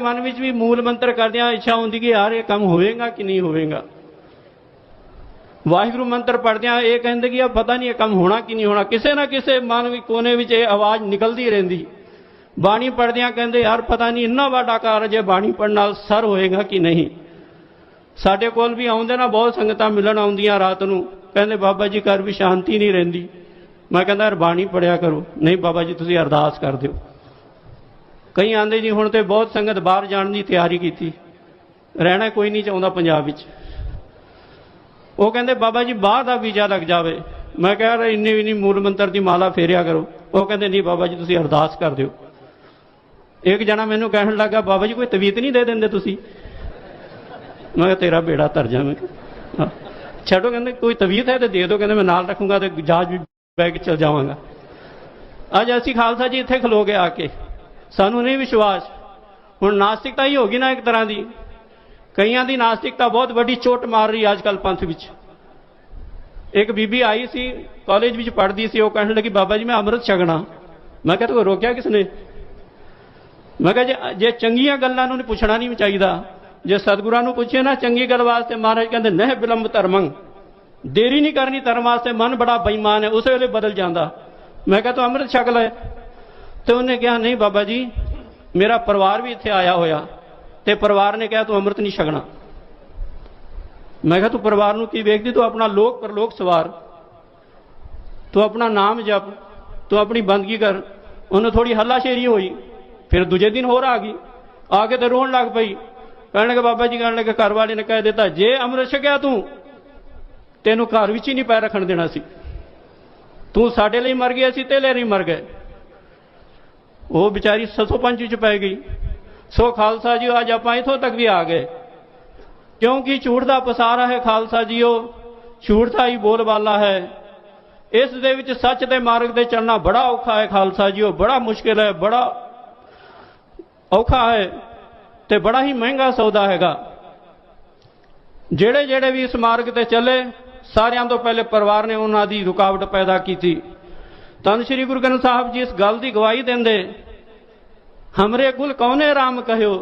ਮਨ ਵਿੱਚ ਵੀ ਮੂਲ ਮੰਤਰ ਕਰਦਿਆਂ ਇੱਛਾ ਹੁੰਦੀ ਕਿ ਯਾਰ ਇਹ ਕੰਮ ਹੋਵੇਗਾ ਕਿ ਨਹੀਂ ਹੋਵੇਗਾ। ਵਾਹਿਗੁਰੂ ਮੰਤਰ ਪੜਦਿਆਂ ਇਹ ਕਹਿੰਦੇ ਕਿ ਆ ਪਤਾ ਨਹੀਂ ਇਹ ਕੰਮ ਹੋਣਾ ਕਿ ਨਹੀਂ ਹੋਣਾ। ਕਿਸੇ ਨਾ ਕਿਸੇ ਮਨ ਵਿੱਚ ਕੋਨੇ ਵਿੱਚ ਇਹ ਆਵਾਜ਼ ਨਿਕਲਦੀ ਰਹਿੰਦੀ। ਬਾਣੀ ਪੜਦਿਆਂ ਕਹਿੰਦੇ, ਯਾਰ ਪਤਾ ਨਹੀਂ ਇੰਨਾ ਵੱਡਾ ਕਾਰਜ ਹੈ, ਬਾਣੀ ਪੜਨ ਨਾਲ ਸਰ ਹੋਏਗਾ ਕਿ ਨਹੀਂ? ਸਾਡੇ ਕੋਲ ਵੀ ਆਉਂਦੇ ਨਾ ਬਹੁਤ ਸੰਗਤਾਂ ਮਿਲਣ ਆਉਂਦੀਆਂ ਰਾਤ ਨੂੰ। ਕਹਿੰਦੇ, ਬਾਬਾ ਜੀ, ਘਰ ਵੀ ਸ਼ਾਂਤੀ ਨਹੀਂ ਰਹਿੰਦੀ। ਮੈਂ ਕਹਿੰਦਾ, ਯਾਰ ਬਾਣੀ ਪੜਿਆ ਕਰੋ। ਨਹੀਂ ਬਾਬਾ ਜੀ, ਤੁਸੀਂ ਅਰਦਾਸ ਕਰ ਦਿਓ। ਕਈ ਆਂਦੇ ਜੀ, ਹੁਣ ਤੇ ਬਹੁਤ ਸੰਗਤ ਬਾਹਰ ਜਾਣ ਦੀ ਤਿਆਰੀ ਕੀਤੀ। ਰਹਿਣਾ ਕੋਈ ਨਹੀਂ ਚਾਹੁੰਦਾ ਪੰਜਾਬ ਵਿੱਚ। ਉਹ ਕਹਿੰਦੇ, ਬਾਬਾ ਜੀ, ਬਾਹਰ ਦਾ ਵੀਜ਼ਾ ਲੱਗ ਜਾਵੇ। ਮੈਂ ਕਹਿ ਰਿਹਾ, ਇੰਨੀ ਵੀ ਨਹੀਂ, ਮੂਲ ਮੰਤਰ ਦੀ ਮਾਲਾ ਫੇਰਿਆ ਕਰੋ। ਉਹ ਕਹਿੰਦੇ, ਨਹੀਂ ਬਾਬਾ ਜੀ, ਤੁਸੀਂ ਅਰਦਾਸ ਕਰ ਦਿਓ। ਇੱਕ ਜਣਾ ਮੈਨੂੰ ਕਹਿਣ ਲੱਗਾ, ਬਾਬਾ ਜੀ, ਕੋਈ ਤਵੀਤ ਨਹੀਂ ਦੇ ਦਿੰਦੇ ਤੁਸੀਂ? ਮੈਂ ਕਿਹਾ, ਤੇਰਾ ਬੇੜਾ ਤਰ ਜਾਵੇਂ ਹਾਂ। ਛੱਡੋ, ਕਹਿੰਦੇ, ਕੋਈ ਤਵੀਤ ਹੈ ਤੇ ਦੇ ਦਿਓ। ਕਹਿੰਦੇ, ਮੈਂ ਨਾਲ ਰੱਖੂੰਗਾ ਤੇ ਜਹਾਜ਼ ਵੀ ਬੈਗ ਚਲ ਜਾਵਾਂਗਾ। ਅੱਜ ਅਸੀਂ ਖਾਲਸਾ ਜੀ ਇੱਥੇ ਖਲੋ ਗਏ ਆ ਕੇ। ਸਾਨੂੰ ਨਹੀਂ ਵਿਸ਼ਵਾਸ। ਹੁਣ ਨਾਸਤਿਕਤਾ ਹੀ ਹੋ ਗਈ ਨਾ ਇੱਕ ਤਰ੍ਹਾਂ ਦੀ। ਕਈਆਂ ਦੀ ਨਾਸਤਿਕਤਾ ਬਹੁਤ ਵੱਡੀ ਚੋਟ ਮਾਰ ਰਹੀ ਅੱਜ ਕੱਲ ਪੰਥ ਵਿੱਚ। ਇੱਕ ਬੀਬੀ ਆਈ ਸੀ ਕਾਲਜ ਵਿੱਚ ਪੜ੍ਹਦੀ ਸੀ, ਉਹ ਕਹਿਣ ਲੱਗੀ, ਬਾਬਾ ਜੀ, ਮੈਂ ਅੰਮ੍ਰਿਤ ਛਕਣਾ। ਮੈਂ ਕਿਹਾ, ਤੂੰ ਰੋਕਿਆ ਕਿਸ ਨੇ? ਮੈਂ ਕਿਹਾ, ਜੇ ਜੇ ਚੰਗੀਆਂ ਗੱਲਾਂ ਨੂੰ ਪੁੱਛਣਾ ਨਹੀਂ ਚਾਹੀਦਾ, ਜੇ ਸਤਿਗੁਰਾਂ ਨੂੰ ਪੁੱਛੇ ਨਾ ਚੰਗੀ ਗੱਲ ਵਾਸਤੇ, ਮਹਾਰਾਜ ਕਹਿੰਦੇ, ਨਹਿ ਬਿਲੰਬ ਧਰਮੰ। ਦੇਰੀ ਨਹੀਂ ਕਰਨੀ ਧਰਮ ਵਾਸਤੇ, ਮਨ ਬੜਾ ਬੇਈਮਾਨ ਹੈ, ਉਸੇ ਵੇਲੇ ਬਦਲ ਜਾਂਦਾ। ਮੈਂ ਕਿਹਾ, ਤੂੰ ਅੰਮ੍ਰਿਤ ਛਕ ਲੈ। ਤੇ ਉਹਨੇ ਕਿਹਾ, ਨਹੀਂ ਬਾਬਾ ਜੀ, ਮੇਰਾ ਪਰਿਵਾਰ ਵੀ ਇੱਥੇ ਆਇਆ ਹੋਇਆ ਤੇ ਪਰਿਵਾਰ ਨੇ ਕਿਹਾ, ਤੂੰ ਅੰਮ੍ਰਿਤ ਨਹੀਂ ਛਕਣਾ। ਮੈਂ ਕਿਹਾ, ਤੂੰ ਪਰਿਵਾਰ ਨੂੰ ਕੀ ਵੇਖਦੀ? ਤੂੰ ਆਪਣਾ ਲੋਕ ਪਰਲੋਕ ਸਵਾਰ। ਤੂੰ ਆਪਣਾ ਨਾਮ ਜਪ। ਤੂੰ ਆਪਣੀ ਬੰਦਗੀ ਕਰ। ਉਹਨੂੰ ਥੋੜੀ ਹੱਲਾਸ਼ੇਰੀ ਹੋਈ। ਫਿਰ ਦੂਜੇ ਦਿਨ ਹੋਰ ਆ ਗਈ। ਆ ਕੇ ਤੇ ਰੋਣ ਲੱਗ ਪਈ। ਕਹਿਣ ਲੱਗੇ, ਬਾਬਾ ਜੀ, ਕਹਿਣ ਲੱਗੇ, ਘਰ ਵਾਲੇ ਨੇ ਕਹਿ ਦਿੱਤਾ, ਜੇ ਅੰਮ੍ਰਿਤ ਛਕਿਆ ਤੂੰ, ਤੈਨੂੰ ਘਰ ਵਿੱਚ ਹੀ ਨਹੀਂ ਪੈ ਰੱਖਣ ਦੇਣਾ ਸੀ। ਤੂੰ ਸਾਡੇ ਲਈ ਮਰ ਗਿਆ ਸੀ ਤੇਰੇ ਲਈ ਮਰ ਗਏ। ਉਹ ਵਿਚਾਰੀ ਸਸੋ ਪੰਜ ਚ ਪੈ ਗਈ। ਸੋ ਖਾਲਸਾ ਜੀ, ਅੱਜ ਆਪਾਂ ਇਥੋਂ ਤੱਕ ਵੀ ਆ ਗਏ। ਕਿਉਂਕਿ ਝੂਠ ਦਾ ਪਸਾਰਾ ਹੈ ਖਾਲਸਾ ਜੀਓ, ਝੂਠ ਦਾ ਹੀ ਬੋਲਬਾਲਾ ਹੈ। ਇਸ ਦੇ ਵਿੱਚ ਸੱਚ ਦੇ ਮਾਰਗ ਤੇ ਚੱਲਣਾ ਬੜਾ ਔਖਾ ਹੈ ਖਾਲਸਾ ਜੀਓ, ਬੜਾ ਮੁਸ਼ਕਿਲ ਹੈ, ਬੜਾ ਔਖਾ ਹੈ ਤੇ ਬੜਾ ਹੀ ਮਹਿੰਗਾ ਸੌਦਾ ਹੈਗਾ। ਜਿਹੜੇ ਜਿਹੜੇ ਵੀ ਇਸ ਮਾਰਗ ਤੇ ਚੱਲੇ, ਸਾਰਿਆਂ ਤੋਂ ਪਹਿਲੇ ਪਰਿਵਾਰ ਨੇ ਉਹਨਾਂ ਦੀ ਰੁਕਾਵਟ ਪੈਦਾ ਕੀਤੀ। ਤਨ ਸ੍ਰੀ ਗੁਰੂ ਗ੍ਰੰਥ ਸਾਹਿਬ ਜੀ ਇਸ ਗੱਲ ਦੀ ਗਵਾਹੀ ਦਿੰਦੇ, ਹਮਰੇ ਕੁਲ ਕੌਨੇ ਰਾਮ ਕਹਿਓ?